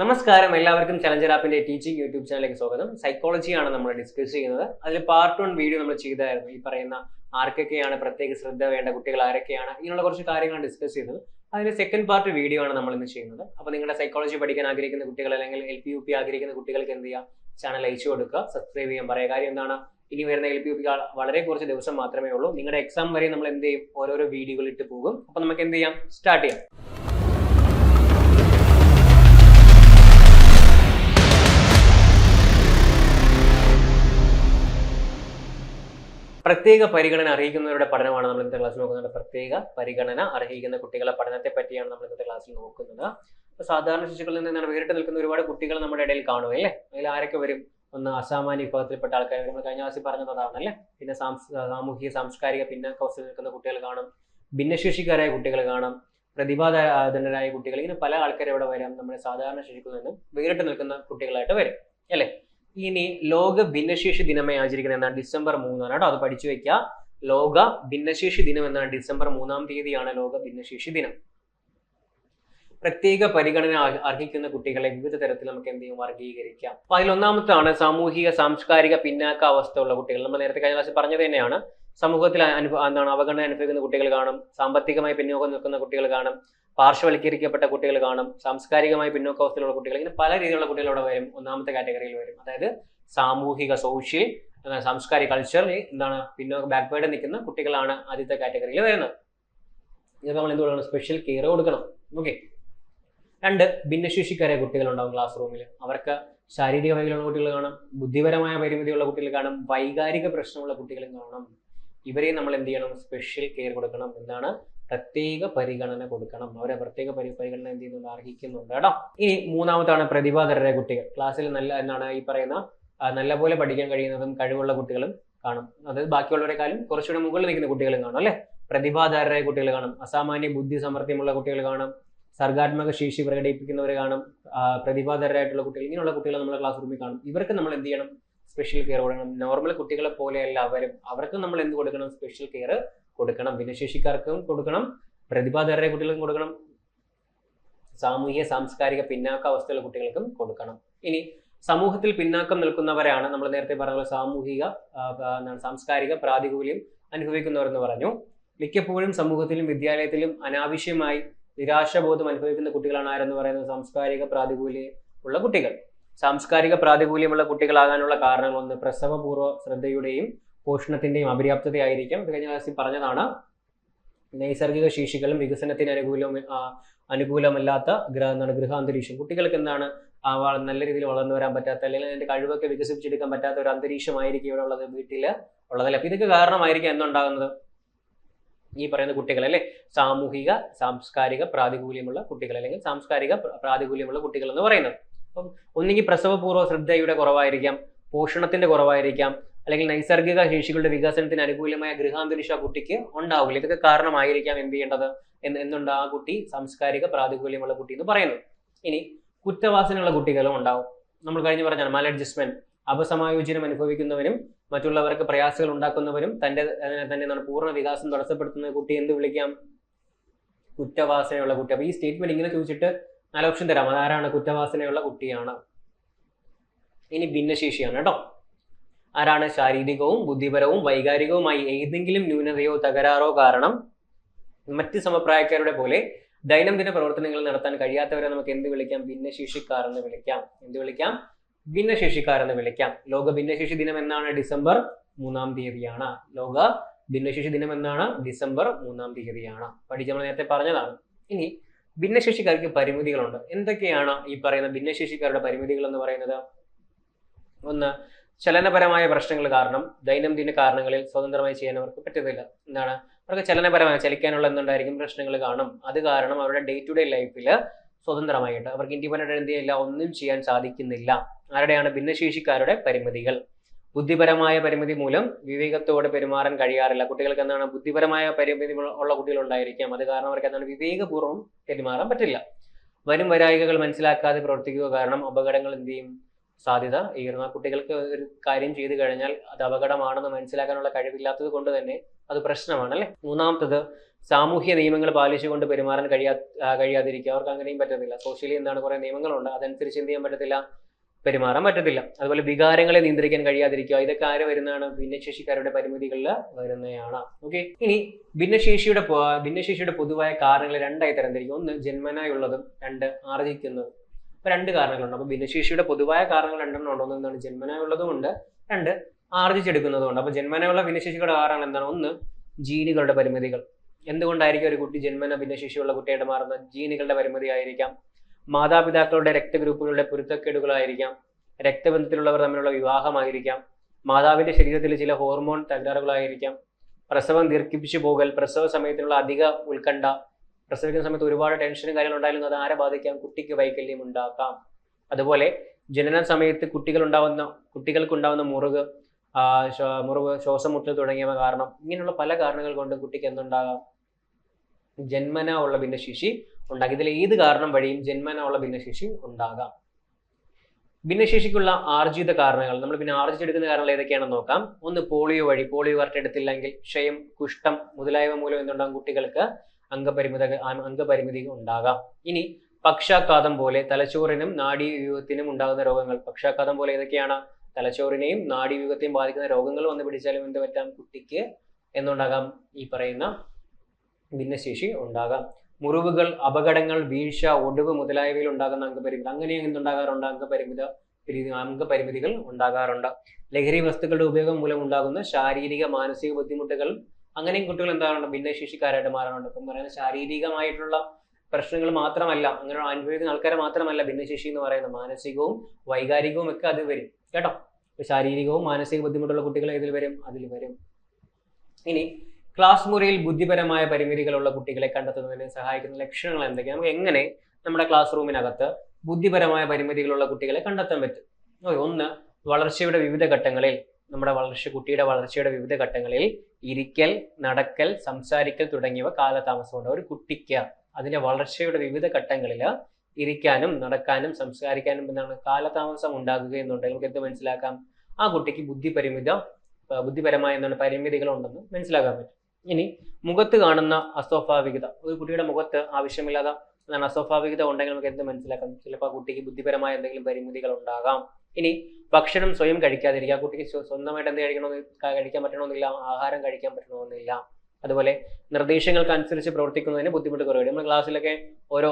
നമസ്കാരം. എല്ലാവർക്കും challenger ആപ്പിന്റെ teaching YouTube ചാനലിലേക്ക് സ്വാഗതം. സൈക്കോളജിയാണ് നമ്മൾ ഡിസ്കസ് ചെയ്യുന്നത്. അതിൽ പാർട്ട് വൺ വീഡിയോ നമ്മൾ ചെയ്തായിരുന്നു ഈ പറയുന്ന ആർക്കൊക്കെയാണ് പ്രത്യേക ശ്രദ്ധ വേണ്ട കുട്ടികൾ ആരൊക്കെയാണ് ഇങ്ങനെയുള്ള കുറച്ച് കാര്യങ്ങളാണ് ഡിസ്കസ് ചെയ്തത്. അതിന്റെ സെക്കൻഡ് പാർട്ട് വീഡിയോ ആണ് നമ്മൾ ഇന്ന് ചെയ്യുന്നത്. അപ്പോൾ നിങ്ങളുടെ സൈക്കോളജി പഠിക്കാൻ ആഗ്രഹിക്കുന്ന കുട്ടികൾ അല്ലെങ്കിൽ എൽ പി യു പി ആഗ്രഹിക്കുന്ന കുട്ടികൾക്ക് എന്ത് ചെയ്യുക ചാനൽ അയച്ചു കൊടുക്കുക. സബ്സ്ക്രൈബ് ചെയ്യാൻ പറയുക. കാര്യം എന്താണ്? ഇനി വരുന്ന എൽ പി യു പി വളരെ കുറച്ച് ദിവസം മാത്രമേ ഉള്ളൂ. നിങ്ങളുടെ എക്സാം വരെ നമ്മൾ എന്ത് ചെയ്യും? ഓരോരോ വീഡിയോകൾ ഇട്ട് പോകും. അപ്പോൾ നമുക്ക് എന്ത് ചെയ്യാം? സ്റ്റാർട്ട് ചെയ്യാം. പ്രത്യേക പരിഗണന അർഹിക്കുന്നവരുടെ പഠനമാണ് നമ്മൾ ഇന്നത്തെ ക്ലാസ്സിൽ നോക്കുന്നത്. പ്രത്യേക പരിഗണന അർഹിക്കുന്ന കുട്ടികളെ പഠനത്തെ പറ്റിയാണ് നമ്മൾ ഇന്നത്തെ ക്ലാസ്സിൽ നോക്കുന്നത്. സാധാരണ ശിശുക്കളിൽ നിന്നാണ് വേറിട്ട് നിൽക്കുന്ന ഒരുപാട് കുട്ടികൾ നമ്മുടെ ഇടയിൽ കാണും അല്ലേ അതിൽ ആരൊക്കെ വരും? ഒന്ന് അസാമാന്യ വിഭാഗത്തിൽപ്പെട്ട ആൾക്കാർ നമ്മൾ കഴിഞ്ഞ ക്ലാസ്സിൽ പറഞ്ഞത് അതാണല്ലേ പിന്നെ സാമൂഹിക സാംസ്കാരിക പിന്നാക്കാവസ്ഥയിൽ നിൽക്കുന്ന കുട്ടികൾ കാണും. ഭിന്നശേഷിക്കാരായ കുട്ടികൾ കാണും. പ്രതിഭാധനരായ കുട്ടികൾ ഇങ്ങനെ പല ആൾക്കാർ ഇവിടെ വരാം. നമ്മുടെ സാധാരണ ശിശുക്കളിൽ നിന്നും വേറിട്ട് നിൽക്കുന്ന കുട്ടികളായിട്ട് വരും. അല്ലേ? ഇനി ലോക ഭിന്നശേഷി ദിനമായി ആചരിക്കുന്നത് എന്നാണ് ഡിസംബർ മൂന്നാണ് കേട്ടോ. അത് പഠിച്ചു വെക്കുക ലോക ഭിന്നശേഷി ദിനം എന്നാണ് ഡിസംബർ മൂന്നാം തീയതിയാണ് ലോക ഭിന്നശേഷി ദിനം. പ്രത്യേക പരിഗണന അർഹിക്കുന്ന കുട്ടികളെ വിവിധ തരത്തിൽ നമുക്ക് എന്ത് ചെയ്യും? വർഗീകരിക്കാം അപ്പൊ അതിലൊന്നാമത്താണ് സാമൂഹിക സാംസ്കാരിക പിന്നാക്ക അവസ്ഥ ഉള്ള കുട്ടികൾ. നമ്മൾ നേരത്തെ കഴിഞ്ഞ ക്ലാസ്സിൽ പറഞ്ഞത് തന്നെയാണ്. സമൂഹത്തിൽ അനുഭവ എന്താണ് അവഗണന അനുഭവിക്കുന്ന കുട്ടികൾ കാണും. സാമ്പത്തികമായി പിന്നോക്കം നിൽക്കുന്ന കുട്ടികൾ കാണും. പാർശ്വവൽക്കരിക്കപ്പെട്ട കുട്ടികൾ കാണും. സാംസ്കാരികമായി പിന്നോക്കാവസ്ഥയിലുള്ള കുട്ടികൾ ഇങ്ങനെ പല രീതിയിലുള്ള കുട്ടികൾ അവിടെ വരും. ഒന്നാമത്തെ കാറ്റഗറിയിൽ വരും. അതായത് സാമൂഹിക സോഷ്യൽ സാംസ്കാരിക കൾച്ചർ എന്താണ് പിന്നോക്ക ബാക്ക്വേർഡ് നിൽക്കുന്ന കുട്ടികളാണ് ആദ്യത്തെ കാറ്റഗറിയിൽ വരുന്നത്. ഇത് നമ്മൾ എന്ത് കൊടുക്കണം? സ്പെഷ്യൽ കെയർ കൊടുക്കണം. ഓക്കെ രണ്ട് ഭിന്നശേഷിക്കാരായ കുട്ടികളുണ്ടാവും ക്ലാസ് റൂമിൽ അവർക്ക് ശാരീരിക വൈകല്യമുള്ള കുട്ടികൾ കാണും. ബുദ്ധിപരമായ പരിമിതിയുള്ള കുട്ടികൾ കാണും. വൈകാരിക പ്രശ്നമുള്ള കുട്ടികളും കാണും. ഇവരെയും നമ്മൾ എന്ത് ചെയ്യണം? സ്പെഷ്യൽ കെയർ കൊടുക്കണം. എന്താണ്? പ്രത്യേക പരിഗണന കൊടുക്കണം. അവരെ പ്രത്യേക പരി പരിഗണന എന്ത് ചെയ്യുന്നുണ്ട്? അർഹിക്കുന്നുണ്ട് കേട്ടോ. ഇനി മൂന്നാമത്താണ് പ്രതിഭാധരരെ കുട്ടികൾ. ക്ലാസ്സിൽ നല്ല എന്നാണ് ഈ പറയുന്ന നല്ല നല്ലപോലെ പഠിക്കാൻ കഴിയുന്നതും കഴിവുള്ള കുട്ടികളും കാണും. അതായത് ബാക്കിയുള്ളവരെക്കാളും കുറച്ചുകൂടെ മുകളിൽ നിൽക്കുന്ന കുട്ടികളും കാണും അല്ലെ? പ്രതിഭാധാരരായ കുട്ടികൾ കാണും. അസാമാന്യ ബുദ്ധി സമർത്ഥ്യമുള്ള കുട്ടികൾ കാണും. സർഗാത്മക ശേഷി പ്രകടിപ്പിക്കുന്നവരെ കാണും. പ്രതിഭാധരരായിട്ടുള്ള കുട്ടികൾ ഇങ്ങനെയുള്ള കുട്ടികളെ നമ്മുടെ ക്ലാസ് റൂമിൽ കാണും. ഇവർക്ക് നമ്മൾ എന്ത് ചെയ്യണം? സ്പെഷ്യൽ കെയർ കൊടുക്കണം. നോർമൽ കുട്ടികളെ പോലെയല്ല അവരും. അവർക്ക് നമ്മൾ എന്ത് കൊടുക്കണം? സ്പെഷ്യൽ കെയർ കൊടുക്കണം. ഭിന്നശേഷിക്കാർക്കും കൊടുക്കണം. പ്രതിഭാധരരെ കുട്ടികൾക്കും കൊടുക്കണം. സാമൂഹിക സാംസ്കാരിക പിന്നാക്ക അവസ്ഥയുള്ള കുട്ടികൾക്കും കൊടുക്കണം. ഇനി സമൂഹത്തിൽ പിന്നാക്കം നിൽക്കുന്നവരാണ് നമ്മൾ നേരത്തെ പറഞ്ഞ സാമൂഹിക സാംസ്കാരിക പ്രാതികൂല്യം അനുഭവിക്കുന്നവരെന്ന് പറഞ്ഞു. മിക്കപ്പോഴും സമൂഹത്തിലും വിദ്യാലയത്തിലും അനാവശ്യമായി നിരാശബോധം അനുഭവിക്കുന്ന കുട്ടികളാണ് ആരെന്ന് പറയുന്നത്? സാംസ്കാരിക പ്രാതികൂല്യം ഉള്ള കുട്ടികൾ. സാംസ്കാരിക പ്രാതികൂല്യമുള്ള കുട്ടികളാകാനുള്ള കാരണങ്ങൾ ഒന്ന് പ്രസവപൂർവ ശ്രദ്ധയുടെയും പോഷണത്തിന്റെയും അപര്യാപ്തതയായിരിക്കും. കഴിഞ്ഞ ക്ലാസ്സിൽ പറഞ്ഞതാണ് നൈസർഗിക ശേഷികളും വികസനത്തിന് അനുകൂലം അനുകൂലമല്ലാത്ത ഗ്രഹ എന്താണ് ഗൃഹാന്തരീക്ഷം. കുട്ടികൾക്ക് എന്താണ് നല്ല രീതിയിൽ വളർന്നു വരാൻ പറ്റാത്ത അല്ലെങ്കിൽ അതിന്റെ കഴിവൊക്കെ വികസിപ്പിച്ചെടുക്കാൻ പറ്റാത്ത ഒരു അന്തരീക്ഷമായിരിക്കും ഇവിടെ ഉള്ളത് വീട്ടിൽ ഉള്ളതല്ല? അപ്പൊ ഇതൊക്കെ കാരണമായിരിക്കും എന്തുണ്ടാകുന്നത്? ഈ പറയുന്ന കുട്ടികൾ അല്ലെ? സാമൂഹിക സാംസ്കാരിക പ്രാതികൂല്യമുള്ള കുട്ടികൾ അല്ലെങ്കിൽ സാംസ്കാരിക പ്രാതികൂല്യമുള്ള കുട്ടികൾ എന്ന് പറയുന്നത്. അപ്പം ഒന്നുകിൽ പ്രസവപൂർവ ശ്രദ്ധയുടെ കുറവായിരിക്കാം പോഷണത്തിന്റെ കുറവായിരിക്കാം അല്ലെങ്കിൽ നൈസർഗിക ശേഷികളുടെ വികസനത്തിന് അനുകൂലമായ ഗൃഹാന്തരീക്ഷ ആ കുട്ടിക്ക് ഉണ്ടാവില്ല. ഇതൊക്കെ കാരണമായിരിക്കാം എന്ത് ചെയ്യേണ്ടത് എന്ന് എന്നുണ്ട് ആ കുട്ടി സാംസ്കാരിക പ്രാതികൂല്യമുള്ള കുട്ടി എന്ന് പറയുന്നത്. ഇനി കുറ്റവാസനയുള്ള കുട്ടികളും ഉണ്ടാവും. നമ്മൾ കഴിഞ്ഞ് പറഞ്ഞാണ് മാൽ അഡ്ജസ്റ്റ്മെന്റ് അപസമായോജനം അനുഭവിക്കുന്നവരും മറ്റുള്ളവർക്ക് പ്രയാസങ്ങൾ ഉണ്ടാക്കുന്നവരും തന്റെ തന്നെ എന്താണ് പൂർണ വികാസം തടസ്സപ്പെടുത്തുന്ന കുട്ടി എന്ത് വിളിക്കാം? കുറ്റവാസനയുള്ള കുട്ടി. അപ്പൊ ഈ സ്റ്റേറ്റ്മെന്റ് ഇങ്ങനെ ചോദിച്ചിട്ട് നാല് ഓപ്ഷൻ തരാം. അതാരാണ് കുറ്റവാസനയുള്ള കുട്ടിയാണ്? ഇനി ഭിന്നശേഷിയാണ് കേട്ടോ. ആരാണ് ശാരീരികവും ബുദ്ധിപരവും വൈകാരികവുമായി ഏതെങ്കിലും ന്യൂനതയോ തകരാറോ കാരണം മറ്റ് സമപ്രായക്കാരുടെ പോലെ ദൈനംദിന പ്രവർത്തനങ്ങൾ നടത്താൻ കഴിയാത്തവരെ നമുക്ക് എന്ത് വിളിക്കാം? ഭിന്നശേഷിക്കാരെന്ന് വിളിക്കാം. എന്ത് വിളിക്കാം? ഭിന്നശേഷിക്കാരെന്ന് വിളിക്കാം. ലോക ഭിന്നശേഷി ദിനം എന്നാണ് ഡിസംബർ മൂന്നാം തീയതിയാണ്. ലോക ഭിന്നശേഷി ദിനം എന്നാണ് ഡിസംബർ മൂന്നാം തീയതിയാണ്. പഠിച്ച നമ്മൾ നേരത്തെ പറഞ്ഞതാണ്. ഇനി ഭിന്നശേഷിക്കാർക്ക് പരിമിതികളുണ്ട്. എന്തൊക്കെയാണ് ഈ പറയുന്ന ഭിന്നശേഷിക്കാരുടെ പരിമിതികൾ എന്ന് പറയുന്നത്? ഒന്ന് ചലനപരമായ പ്രശ്നങ്ങൾ കാരണം ദൈനംദിന കാരണങ്ങളിൽ സ്വതന്ത്രമായി ചെയ്യാൻ അവർക്ക് പറ്റത്തില്ല എന്താണ്? അവർക്ക് ചലനപരമായ ചലിക്കാനുള്ള എന്തുണ്ടായിരിക്കും പ്രശ്നങ്ങൾ കാണും. അത് കാരണം അവരുടെ ഡേ ടു ഡേ ലൈഫിൽ സ്വതന്ത്രമായിട്ട് അവർക്ക് ഇൻഡിപെൻഡന്റ് എന്ത് ചെയ്യില്ല ഒന്നും ചെയ്യാൻ സാധിക്കുന്നില്ല. ആരുടെയാണ്? ഭിന്നശേഷിക്കാരുടെ പരിമിതികൾ. ബുദ്ധിപരമായ പരിമിതി മൂലം വിവേകത്തോടെ പെരുമാറാൻ കഴിയാറില്ല. കുട്ടികൾക്ക് എന്താണ്? ബുദ്ധിപരമായ പരിമിതി ഉള്ള കുട്ടികൾ ഉണ്ടായിരിക്കാം. അത് കാരണം അവർക്ക് എന്താണ്? വിവേകപൂർവം പെരുമാറാൻ പറ്റില്ല. വരും വരായികകൾ മനസ്സിലാക്കാതെ പ്രവർത്തിക്കുക കാരണം അപകടങ്ങൾ എന്ത് ചെയ്യും? സാധ്യത. ഉയർന്ന കുട്ടികൾക്ക് ഒരു കാര്യം ചെയ്തു കഴിഞ്ഞാൽ അത് അപകടമാണെന്ന് മനസ്സിലാക്കാനുള്ള കഴിവില്ലാത്തത് കൊണ്ട് തന്നെ അത് പ്രശ്നമാണ് അല്ലെ? മൂന്നാമത്തത് സാമൂഹ്യ നിയമങ്ങൾ പാലിച്ചുകൊണ്ട് പെരുമാറാൻ കഴിയാ കഴിയാതിരിക്കുക. അവർക്ക് അങ്ങനെയും പറ്റത്തില്ല സോഷ്യലി എന്താണ് കുറെ നിയമങ്ങളുണ്ട്. അതനുസരിച്ച് എന്ത് ചെയ്യാൻ പറ്റത്തില്ല? പെരുമാറാൻ പറ്റത്തില്ല. അതുപോലെ വികാരങ്ങളെ നിയന്ത്രിക്കാൻ കഴിയാതിരിക്കുക. ഇതൊക്കെ ആര് വരുന്നതാണ്? ഭിന്നശേഷിക്കാരുടെ പരിമിതികളിൽ വരുന്നതാണ് ഓക്കെ? ഇനി ഭിന്നശേഷിയുടെ ഭിന്നശേഷിയുടെ പൊതുവായ കാരണങ്ങൾ രണ്ടായി തരംതിരിക്കും. ഒന്ന് ജന്മനായുള്ളതും രണ്ട് ആർജിക്കുന്നതും രണ്ട് കാരണങ്ങളുണ്ട്. അപ്പൊ ഭിന്നശേഷിയുടെ പൊതുവായ കാരണങ്ങൾ രണ്ടെണ്ണം ഉണ്ടോ. എന്നാണ് ജന്മനയുള്ളതുകൊണ്ട് ജന്മനായുള്ളതും രണ്ട് ആർജിച്ചെടുക്കുന്നതുകൊണ്ട് അപ്പോൾ അപ്പൊ ജന്മനയുള്ള ഭിന്നശേഷിയുടെ കാരണങ്ങൾ എന്താണ്? ഒന്ന് ജീനുകളുടെ പരിമിതികൾ. എന്തുകൊണ്ടായിരിക്കും ഒരു കുട്ടി ജന്മന ഭിന്നശേഷിയുള്ള കുട്ടിയായിട്ട് മാറുന്ന ജീനുകളുടെ പരിമിതി ആയിരിക്കാം. മാതാപിതാക്കളുടെ രക്തഗ്രൂപ്പുകളുടെ പൊരുത്തക്കേടുകളായിരിക്കാം. രക്തബന്ധത്തിലുള്ളവർ തമ്മിലുള്ള വിവാഹമായിരിക്കാം. മാതാവിന്റെ ശരീരത്തിലെ ചില ഹോർമോൺ തകരാറുകളായിരിക്കാം. പ്രസവം ദീർഘിപ്പിച്ചു പോകൽ പ്രസവ സമയത്തിനുള്ള അധിക ഉത്കണ്ഠ പ്രസവിക്കുന്ന സമയത്ത് ഒരുപാട് ടെൻഷനും കാര്യങ്ങളും ഉണ്ടായാലും അത് ആരെ ബാധിക്കാം? കുട്ടിക്ക് വൈകല്യം ഉണ്ടാക്കാം. അതുപോലെ ജനന സമയത്ത് കുട്ടികൾ ഉണ്ടാവുന്ന കുട്ടികൾക്ക് ഉണ്ടാവുന്ന മുറിവ് മുറിവ് ശ്വാസം മുട്ടൽ തുടങ്ങിയവ കാരണം ഇങ്ങനെയുള്ള പല കാരണങ്ങൾ കൊണ്ട് കുട്ടിക്ക് എന്തുണ്ടാകാം? ജന്മന ഉള്ള ഭിന്നശേഷി ഉണ്ടാകും. ഇതിൽ ഏത് കാരണം വഴിയും ജന്മന ഉള്ള ഭിന്നശേഷി ഉണ്ടാകാം. ഭിന്നശേഷിക്കുള്ള ആർജിത കാരണങ്ങൾ നമ്മൾ പിന്നെ ആർജിച്ചെടുക്കുന്ന കാരണങ്ങൾ ഏതൊക്കെയാണെന്ന് നോക്കാം. ഒന്ന് പോളിയോ വഴി പോളിയോ കറക്റ്റ് എടുത്തില്ലെങ്കിൽ ക്ഷയം കുഷ്ഠം മുതലായവ മൂലം എന്തുണ്ടാകും? കുട്ടികൾക്ക് അംഗപരിമിത അംഗപരിമിതി ഉണ്ടാകാം. ഇനി പക്ഷാഘാതം പോലെ തലച്ചോറിനും നാഡീവ്യൂഹത്തിനും ഉണ്ടാകുന്ന രോഗങ്ങൾ. പക്ഷാഘാതം പോലെ ഏതൊക്കെയാണ്? തലച്ചോറിനെയും നാഡീവ്യൂഹത്തെയും ബാധിക്കുന്ന രോഗങ്ങൾ വന്നു പിടിച്ചാലും എന്ത് പറ്റാം? കുട്ടിക്ക് എന്നുണ്ടാകാം. ഈ പറയുന്ന ഭിന്നശേഷി ഉണ്ടാകാം. മുറിവുകൾ അപകടങ്ങൾ വീഴ്ച ഒടിവ് മുതലായവയിൽ ഉണ്ടാകുന്ന അംഗപരിമിതി. അങ്ങനെ എന്തുണ്ടാകാറുണ്ട്? അംഗപരിമിത പിരി- അംഗപരിമിതികൾ ഉണ്ടാകാറുണ്ട്. ലഹരി വസ്തുക്കളുടെ ഉപയോഗം മൂലം ഉണ്ടാകുന്ന ശാരീരിക മാനസിക ബുദ്ധിമുട്ടുകൾ അങ്ങനെയും കുട്ടികൾ എന്താറുണ്ട് ഭിന്നശേഷിക്കാരായിട്ട് മാറാറുണ്ട്. ഇപ്പം പറയുന്നത് ശാരീരികമായിട്ടുള്ള പ്രശ്നങ്ങൾ മാത്രമല്ല അങ്ങനെ അനുഭവിക്കുന്ന ആൾക്കാരെ മാത്രമല്ല ഭിന്നശേഷി എന്ന് പറയുന്നത്. മാനസികവും വൈകാരികവും ഒക്കെ അതിൽ വരും. കേട്ടോ? ശാരീരികവും മാനസിക ബുദ്ധിമുട്ടുള്ള കുട്ടികൾ ഇതിൽ വരും? അതിൽ വരും. ഇനി ക്ലാസ് മുറിയിൽ ബുദ്ധിപരമായ പരിമിതികളുള്ള കുട്ടികളെ കണ്ടെത്തുന്നതിന് സഹായിക്കുന്ന ലക്ഷണങ്ങൾ എന്തൊക്കെയാണ്? നമുക്ക് എങ്ങനെ നമ്മുടെ ക്ലാസ് റൂമിനകത്ത് ബുദ്ധിപരമായ പരിമിതികളുള്ള കുട്ടികളെ കണ്ടെത്താൻ പറ്റും? ഒന്ന് വളർച്ചയുടെ വിവിധ ഘട്ടങ്ങളിൽ നമ്മുടെ വളർച്ച കുട്ടിയുടെ വളർച്ചയുടെ വിവിധ ഘട്ടങ്ങളിൽ ഇരിക്കൽ നടക്കൽ സംസാരിക്കൽ തുടങ്ങിയവ കാലതാമസമുണ്ട്. ഒരു കുട്ടിക്ക് അതിന്റെ വളർച്ചയുടെ വിവിധ ഘട്ടങ്ങളിൽ ഇരിക്കാനും നടക്കാനും സംസാരിക്കാനും എന്താണ് കാലതാമസം ഉണ്ടാകുക എന്നുണ്ടെങ്കിൽ നമുക്ക് എന്ത് മനസ്സിലാക്കാം? ആ കുട്ടിക്ക് ബുദ്ധി പരിമിത ബുദ്ധിപരമായ എന്താണ് പരിമിതികൾ ഉണ്ടെന്ന് മനസ്സിലാക്കാൻ പറ്റും. ഇനി മുഖത്ത് കാണുന്ന അസ്വാഭാവികത ഒരു കുട്ടിയുടെ മുഖത്ത് ആവശ്യമില്ലാതെ എന്താണ് അസ്വാഭാവികത ഉണ്ടെങ്കിൽ നമുക്ക് എന്ത് മനസ്സിലാക്കാം? ചിലപ്പോൾ ആ കുട്ടിക്ക് ബുദ്ധിപരമായ എന്തെങ്കിലും പരിമിതികൾ ഉണ്ടാകാം. ഇനി ഭക്ഷണം സ്വയം കഴിക്കാതിരിക്കുക. കുട്ടിക്ക് സ്വന്തമായിട്ട് എന്ത് കഴിക്കണമെന്ന് കഴിക്കാൻ പറ്റണമെന്നില്ല ആഹാരം കഴിക്കാൻ പറ്റണമെന്നില്ല. അതുപോലെ നിർദ്ദേശങ്ങൾക്കനുസരിച്ച് പ്രവർത്തിക്കുന്നതിന് ബുദ്ധിമുട്ട് കുറവ് നമ്മൾ ക്ലാസ്സിലൊക്കെ ഓരോ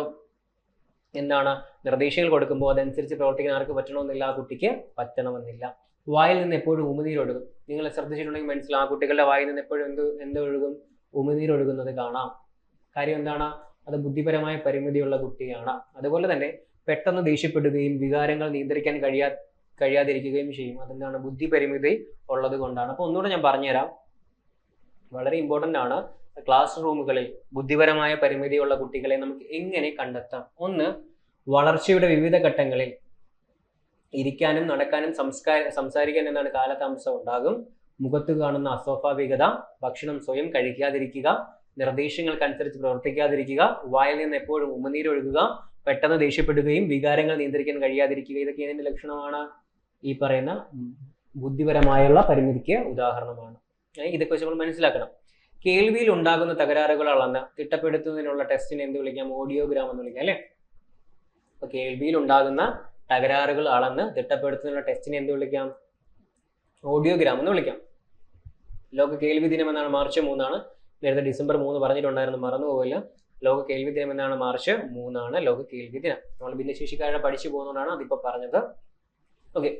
എന്താണ് നിർദ്ദേശങ്ങൾ കൊടുക്കുമ്പോൾ അതനുസരിച്ച് പ്രവർത്തിക്കാൻ ആർക്ക് പറ്റണമെന്നില്ല ആ കുട്ടിക്ക് പറ്റണമെന്നില്ല. വായിൽ നിന്ന് എപ്പോഴും ഉമിനീർ ഒഴുകും. നിങ്ങൾ ശ്രദ്ധിച്ചിട്ടുണ്ടെങ്കിൽ മനസ്സിലാവും ആ കുട്ടികളുടെ വായിൽ നിന്ന് എപ്പോഴും എന്ത് എന്ത് ഒഴുകും? ഉമിനീർ ഒഴുകുന്നത് കാണാം. കാര്യം എന്താണ്? അത് ബുദ്ധിപരമായ പരിമിതിയുള്ള കുട്ടിയാണ്. അതുപോലെ തന്നെ പെട്ടെന്ന് ദേഷ്യപ്പെടുകയും വികാരങ്ങൾ നിയന്ത്രിക്കാൻ കഴിയാ കഴിയാതിരിക്കുകയും ചെയ്യും. അതെന്താണ് ബുദ്ധി പരിമിതി ഉള്ളത് കൊണ്ടാണ്. അപ്പോൾ ഒന്നുകൂടെ ഞാൻ പറഞ്ഞുതരാം. വളരെ ഇമ്പോർട്ടന്റ് ആണ് ക്ലാസ് റൂമുകളിൽ ബുദ്ധിപരമായ പരിമിതിയുള്ള കുട്ടികളെ നമുക്ക് എങ്ങനെ കണ്ടെത്താം? ഒന്ന് വളർച്ചയുടെ വിവിധ ഘട്ടങ്ങളിൽ ഇരിക്കാനും നടക്കാനും സംസ്കാര സംസാരിക്കാനും എന്നാണ് കാലതാമസം ഉണ്ടാകും. മുഖത്ത് കാണുന്ന അസ്വാഭാവികത ഭക്ഷണം സ്വയം കഴിക്കാതിരിക്കുക നിർദ്ദേശങ്ങൾക്കനുസരിച്ച് പ്രവർത്തിക്കാതിരിക്കുക വായിൽ നിന്ന് എപ്പോഴും ഉമനീരൊഴുകുക പെട്ടെന്ന് ദേഷ്യപ്പെടുകയും വികാരങ്ങൾ നിയന്ത്രിക്കാൻ കഴിയാതിരിക്കുക. ഇതൊക്കെ ഏതിന്റെ ലക്ഷണമാണ്? ഈ പറയുന്ന ബുദ്ധിപരമായുള്ള പരിമിതിക്ക് ഉദാഹരണമാണ്. ഇതൊക്കെ വെച്ച് നമ്മൾ മനസ്സിലാക്കണം. കേൾവിയിൽ ഉണ്ടാകുന്ന തകരാറുകൾ അളന്ന് തിട്ടപ്പെടുത്തുന്നതിനുള്ള ടെസ്റ്റിനെ എന്ത് വിളിക്കാം? ഓഡിയോഗ്രാം എന്ന് വിളിക്കാം അല്ലേ? അപ്പൊ കേൾവിയിൽ ഉണ്ടാകുന്ന തകരാറുകൾ അളന്ന് തിട്ടപ്പെടുത്തുന്നതിനുള്ള ടെസ്റ്റിനെ എന്ത് വിളിക്കാം? ഓഡിയോഗ്രാം എന്ന് വിളിക്കാം. ലോക കേൾവി ദിനം എന്നാണ് മാർച്ച് മൂന്നാണ്. നേരത്തെ ഡിസംബർ മൂന്ന് പറഞ്ഞിട്ടുണ്ടായിരുന്നു മറന്നുപോകില്ല ലോക കേൾവി ദിനം എന്നാണ് മാർച്ച് മൂന്നാണ് ലോക കേൾവി ദിനം. നമ്മൾ ഭിന്നശേഷിക്കാരുടെ പഠിച്ചു പോകുന്നതാണ് അതിപ്പോ പറഞ്ഞത്. ഓക്കെ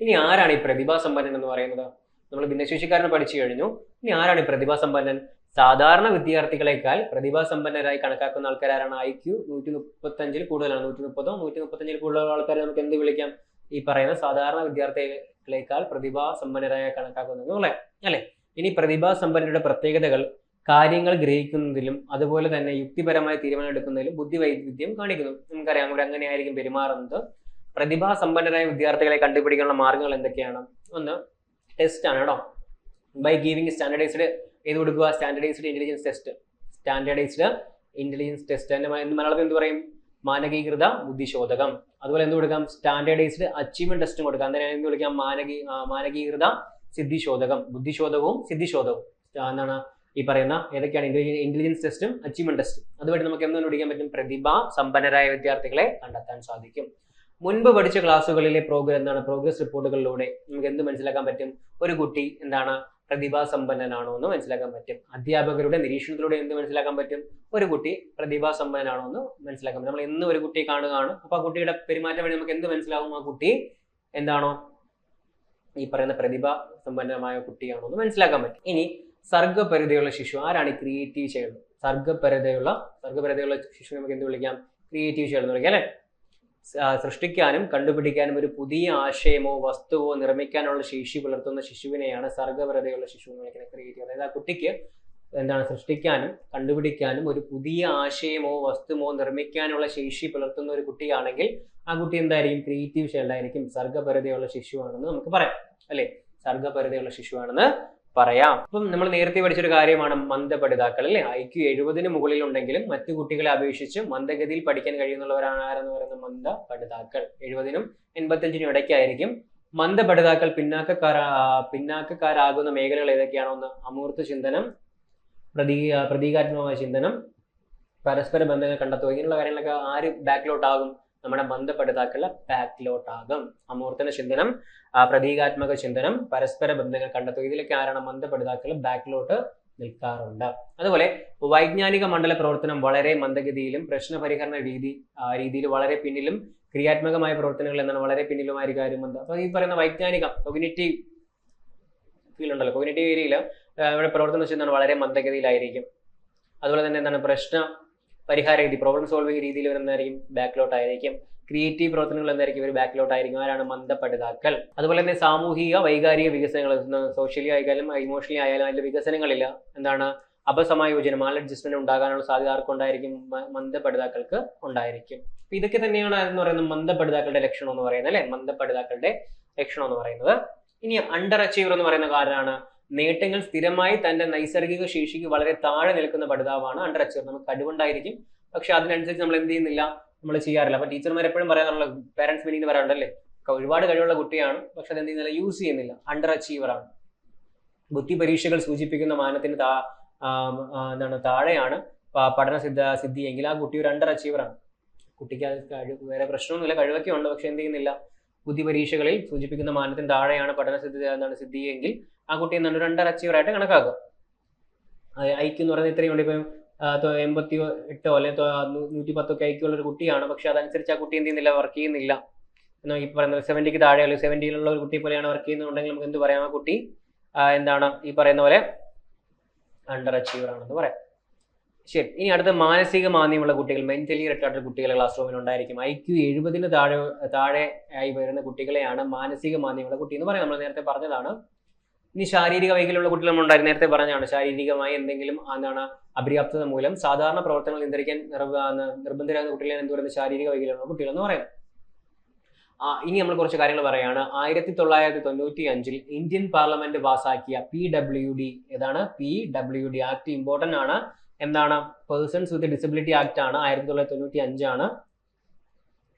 ഇനി ആരാണ് ഈ പ്രതിഭാസമ്പന്നൻ എന്ന് പറയുന്നത്? നമ്മൾ ഭിന്നശേഷിക്കാരനെ പഠിച്ചു കഴിഞ്ഞു. ഇനി ആരാണ് ഈ പ്രതിഭാസമ്പന്നൻ സാധാരണ വിദ്യാർത്ഥികളെക്കാൾ പ്രതിഭാസമ്പന്നരായി കണക്കാക്കുന്ന ആൾക്കാരാണ് ഐ ക്യു നൂറ്റി മുപ്പത്തഞ്ചിൽ കൂടുതലാണ്. നൂറ്റി മുപ്പതോ നൂറ്റി മുപ്പത്തഞ്ചിൽ കൂടുതൽ ആൾക്കാരെ നമുക്ക് എന്ത് വിളിക്കാം? ഈ പറയുന്ന സാധാരണ വിദ്യാർത്ഥികളെക്കാൾ പ്രതിഭാസമ്പന്നരായ കണക്കാക്കുന്നത് അല്ലേ? അല്ലെ? ഇനി പ്രതിഭാസമ്പന്നരുടെ പ്രത്യേകതകൾ കാര്യങ്ങൾ ഗ്രഹിക്കുന്നതിലും അതുപോലെ തന്നെ യുക്തിപരമായ തീരുമാനം എടുക്കുന്നതിലും ബുദ്ധി വൈവിധ്യം കാണിക്കുന്നു. നമുക്കറിയാം അവർ അങ്ങനെയായിരിക്കും പെരുമാറുന്നത്. പ്രതിഭാസമ്പന്നരായ വിദ്യാർത്ഥികളെ കണ്ടുപിടിക്കാനുള്ള മാർഗങ്ങൾ എന്തൊക്കെയാണ്? ഒന്ന് ടെസ്റ്റ് ആണ് കേട്ടോ. ബൈ ഗീവിംഗ് സ്റ്റാൻഡർഡൈസ്ഡ് ചെയ്ത് കൊടുക്കുക. Standardised intelligence test standardised intelligence test എന്ന് മലയാളത്തിൽ എന്ത് പറയും? മാനകീകൃത ബുദ്ധിശോധകം. അതുപോലെ എന്ത് കൊടുക്കാം? സ്റ്റാൻഡേർഡൈസ്ഡ് അച്ചീവ്മെന്റ് ടെസ്റ്റും കൊടുക്കാം. അതിനെ എന്ത് വിളിക്കാം? മാനകീ മാനകീകൃത സിദ്ധിശോധകം. ബുദ്ധിശോധകവും സിദ്ധിശോധകവും. എന്താണ് ഈ പറയുന്ന ഏതൊക്കെയാണ്? ഇന്റലിജൻസ് ടെസ്റ്റും അച്ചീവ്മെന്റ് ടെസ്റ്റും അതുവഴി നമുക്ക് എന്ത് കണ്ടുപിടിക്കാൻ പറ്റും? പ്രതിഭാ സമ്പന്നരായ വിദ്യാർത്ഥികളെ കണ്ടെത്താൻ സാധിക്കും. മുൻപ് പഠിച്ച ക്ലാസ്സുകളിലെ പ്രോഗ്രസ് എന്താണ് പ്രോഗ്രസ് റിപ്പോർട്ടുകളിലൂടെ നമുക്ക് എന്ത് മനസ്സിലാക്കാൻ പറ്റും? ഒരു കുട്ടി എന്താണ് പ്രതിഭാസമ്പന്നനാണോ എന്ന് മനസ്സിലാക്കാൻ പറ്റും. അധ്യാപകരുടെ നിരീക്ഷണത്തിലൂടെ എന്ത് മനസ്സിലാക്കാൻ പറ്റും? ഒരു കുട്ടി പ്രതിഭാസമ്പന്നനാണോ എന്ന് മനസ്സിലാക്കാൻ പറ്റും. നമ്മൾ ഇന്ന് ഒരു കുട്ടിയെ കാണുകയാണ്. അപ്പൊ ആ കുട്ടിയുടെ പെരുമാറ്റം വഴി നമുക്ക് എന്ത് മനസ്സിലാകും ആ കുട്ടി എന്താണോ ഈ പറയുന്ന പ്രതിഭ സമ്പന്നമായ കുട്ടിയാണോ എന്ന് മനസ്സിലാക്കാൻ പറ്റും. ഇനി സർഗപരിതയുള്ള ശിശു ആരാണ് ഈ ക്രിയേറ്റീവ് ചെയ്യുന്നത് സർഗപരിതയുള്ള സർഗപരിതയുള്ള ശിശു നമുക്ക് എന്ത് വിളിക്കാം? ക്രിയേറ്റീവ് ചെയ്യുന്നത് വിളിക്കാം അല്ലെ? സൃഷ്ടിക്കാനും കണ്ടുപിടിക്കാനും ഒരു പുതിയ ആശയമോ വസ്തുവോ നിർമ്മിക്കാനുള്ള ശേഷി പുലർത്തുന്ന ശിശുവിനെയാണ് സർഗവരതയുള്ള ശിശു എന്ന് വിളിക്കുന്നത് ക്രിയേറ്റീവ്. അതായത് ആ കുട്ടിക്ക് എന്താണ് സൃഷ്ടിക്കാനും കണ്ടുപിടിക്കാനും ഒരു പുതിയ ആശയമോ വസ്തുവോ നിർമ്മിക്കാനുള്ള ശേഷി പുലർത്തുന്ന ഒരു കുട്ടിയാണെങ്കിൽ ആ കുട്ടി എന്തായിരിക്കും? ക്രിയേറ്റീവ് ചൈൽഡായിരിക്കും സർഗപരതയുള്ള ശിശുവാണെന്ന് നമുക്ക് പറയാം. അല്ലേ? സർഗപരതയുള്ള ശിശുവാണെന്ന് പറയാം. അപ്പം നമ്മൾ നേരത്തെ പഠിച്ചൊരു കാര്യമാണ് മന്ദപഠിതാക്കൾ അല്ലെ? ഐ ക്യു എഴുപതിന് മുകളിൽ ഉണ്ടെങ്കിലും മറ്റു കുട്ടികളെ അപേക്ഷിച്ച് മന്ദഗതിയിൽ പഠിക്കാൻ കഴിയുന്നവരാണ് ആരെന്ന് മന്ദ പഠിതാക്കൾ എഴുപതിനും എൺപത്തഞ്ചിനും ഇടയ്ക്കായിരിക്കും മന്ദപഠിതാക്കൾ പിന്നാക്കക്കാരാ പിന്നാക്കക്കാരാകുന്ന മേഖലകൾ ഏതൊക്കെയാണോ ഒന്ന് അമൂർത്ത ചിന്തനം പ്രതീ പ്രതീകാത്മകമായ ചിന്തനം പരസ്പര ബന്ധങ്ങൾ കണ്ടെത്തുക ഇങ്ങനെയുള്ള കാര്യങ്ങളൊക്കെ ആര് ബാക്കിലോട്ട് ആകും നമ്മുടെ ബന്ധപ്പെടുത്താക്കുള്ള ബാക്കിലോട്ട് ആകും അമൂർത്തന ചിന്തനം പ്രതീകാത്മക ചിന്തനം പരസ്പര ബന്ധങ്ങൾ കണ്ടെത്തുക. ഇതിലൊക്കെ ആരാണ് മന്ദപ്പെടുതാക്കൾ ബാക്കിലോട്ട് നിൽക്കാറുണ്ട്. അതുപോലെ വൈജ്ഞാനിക മണ്ഡല പ്രവർത്തനം വളരെ മന്ദഗതിയിലും പ്രശ്നപരിഹരണ രീതി രീതിയിൽ വളരെ പിന്നിലും ക്രിയാത്മകമായ പ്രവർത്തനങ്ങൾ എന്നാണ് വളരെ പിന്നിലുമായിരിക്കും ആരും മന്ദ അപ്പൊ ഈ പറയുന്ന വൈജ്ഞാനിക കൊഗ്നേറ്റീവ് ഫീൽ ഉണ്ടല്ലോ കൊഗ്നേറ്റീവ് ഏരിയയിൽ ഇവിടെ പ്രവർത്തനം ചെയ്യുന്നതാണ് വളരെ മന്ദഗതിയിലായിരിക്കും. അതുപോലെ തന്നെ എന്താണ്? പ്രശ്ന പരിഹാര രീതി പ്രോബ്ലം സോൾവിങ് രീതിയിൽ വരുന്നതായിരിക്കും ബാക്കിലോട്ട് ആയിരിക്കും. ക്രിയേറ്റീവ് പ്രവർത്തനങ്ങൾ എന്തായിരിക്കും? ഇവർ ബാക്കിലോട്ട് ആയിരിക്കും. ആരാണ്? മന്ദപ്പെടുതാക്കൾ അതുപോലെ തന്നെ സാമൂഹിക വൈകാരിക വികസനങ്ങൾ. സോഷ്യലി ആയാലും ഇമോഷണലി ആയാലും അതിന്റെ വികസനങ്ങളില്ല. എന്താണ്? അപസമായോജനം മാൽ അഡ്ജസ്റ്റ്മെന്റ് ഉണ്ടാകാനുള്ള സാധ്യത ആർക്കുണ്ടായിരിക്കും മന്ദപ്പെടുതാക്കൾക്ക് ഉണ്ടായിരിക്കും. അപ്പൊ ഇതൊക്കെ തന്നെയാണ് എന്ന് പറയുന്നത്? മന്ദപ്പെടുതാക്കളുടെ ലക്ഷണം എന്ന് പറയുന്നത് അല്ലെ? മന്ദപ്പെടുതാക്കളുടെ ലക്ഷണം എന്ന് പറയുന്നത്. ഇനി അണ്ടർ അച്ചീവർ എന്ന് പറയുന്ന ആരാണ് നേട്ടങ്ങൾ സ്ഥിരമായി തന്റെ നൈസർഗിക ശേഷിക്ക് വളരെ താഴെ നിൽക്കുന്ന പഠിതാവാണ് അണ്ടർ അച്ചീവർ നമുക്ക് കഴിവുണ്ടായിരിക്കും. പക്ഷെ അതിനനുസരിച്ച് നമ്മൾ എന്ത് ചെയ്യുന്നില്ല? നമ്മൾ ചെയ്യാറില്ല. അപ്പൊ ടീച്ചർമാർ എപ്പോഴും പറയാറുള്ള പാരന്റ്സ് മീറ്റിംഗ് പറയാറുണ്ടല്ലേ? ഒരുപാട് കഴിവുള്ള കുട്ടിയാണ്. പക്ഷെ അത് എന്ത് ചെയ്യുന്നില്ല? യൂസ് ചെയ്യുന്നില്ല. അണ്ടർ അച്ചീവർ ആണ്. ബുദ്ധി പരീക്ഷകൾ സൂചിപ്പിക്കുന്ന മാനത്തിന് താ എന്താണ് താഴെയാണ് പഠന സിദ്ധ സിദ്ധിയെങ്കിൽ ആ കുട്ടി ഒരു അണ്ടർ അച്ചീവർ ആണ്. കുട്ടിക്ക് അത് കഴിവ് വേറെ പ്രശ്നമൊന്നുമില്ല. കഴിവൊക്കെ ഉണ്ട്. പക്ഷെ എന്ത് ചെയ്യുന്നില്ല? ബുദ്ധി പരീക്ഷകളിൽ സൂചിപ്പിക്കുന്ന മാനത്തിന് താഴെയാണ് പഠന സിദ്ധി എന്താണ് സിദ്ധിയെങ്കിൽ ആ കുട്ടി എന്താണ് ഒരു അണ്ടർ അച്ചീവർ ആയിട്ട് കണക്കാക്കും. ഐക്യം എന്ന് പറയുന്നത് ഇത്രയും ഉണ്ട്. ഇപ്പം എൺപത്തി എട്ടോ അല്ലെങ്കിൽ നൂറ്റി പത്തോ നൂറ്റി പത്തൊക്കെ ഐക്യമുള്ള ഒരു കുട്ടിയാണ്. പക്ഷെ അതനുസരിച്ച് ആ കുട്ടി എന്ത് ചെയ്യുന്നില്ല? വർക്ക് ചെയ്യുന്നില്ല. എന്നാൽ ഈ പറയുന്നത് സെവന്റിക്ക് താഴെ അല്ലെങ്കിൽ സെവന്റിയിലുള്ള ഒരു കുട്ടി പോലെയാണ് വർക്ക് ചെയ്യുന്നുണ്ടെങ്കിൽ നമുക്ക് എന്ത് പറയാം? ആ കുട്ടി എന്താണ് ഈ പറയുന്ന പോലെ അണ്ടർ അച്ചീവർ ആണെന്ന് പറയാം. ശരി. ഇനി അടുത്ത മാനസിക മാന്യമുള്ള കുട്ടികൾ മെന്റലി റിട്ടാർഡ് കുട്ടികൾ ക്ലാസ് റൂമിൽ ഉണ്ടായിരിക്കും. ഐ ക്യു എഴുപതിന് താഴെ താഴെ ആയി വരുന്ന കുട്ടികളെയാണ് മാനസിക മാന്യമുള്ള കുട്ടി എന്ന് പറയാം. നമ്മൾ നേരത്തെ പറഞ്ഞതാണ്. ഇനി ശാരീരിക വൈകല്യമുള്ള കുട്ടികൾ നമ്മൾ നേരത്തെ പറഞ്ഞാണ് ശാരീരികമായി എന്തെങ്കിലും എന്താണ് അപര്യാപ്തത മൂലം സാധാരണ പ്രവർത്തനങ്ങൾ നിയന്ത്രിക്കാൻ നിർബ- നിർബന്ധരാകുന്ന കുട്ടികളെ എന്ത് പറയുന്നത് ശാരീരിക വൈകല്യമുള്ള കുട്ടികൾ എന്ന് പറയുന്നത് ഇനി നമ്മൾ കുറച്ച് കാര്യങ്ങൾ പറയാണ്. ആയിരത്തി തൊള്ളായിരത്തി തൊണ്ണൂറ്റി അഞ്ചിൽ ഇന്ത്യൻ പാർലമെന്റ് പാസാക്കിയ പി ഡബ്ല്യു ഡി ഏതാണ്? P W D act important ആണ്. എന്താണ്? പേഴ്സൺസ് വിത്ത് ഡിസബിലിറ്റി ആക്ട് ആണ്. ആയിരത്തി തൊള്ളായിരത്തി തൊണ്ണൂറ്റി അഞ്ചാണ്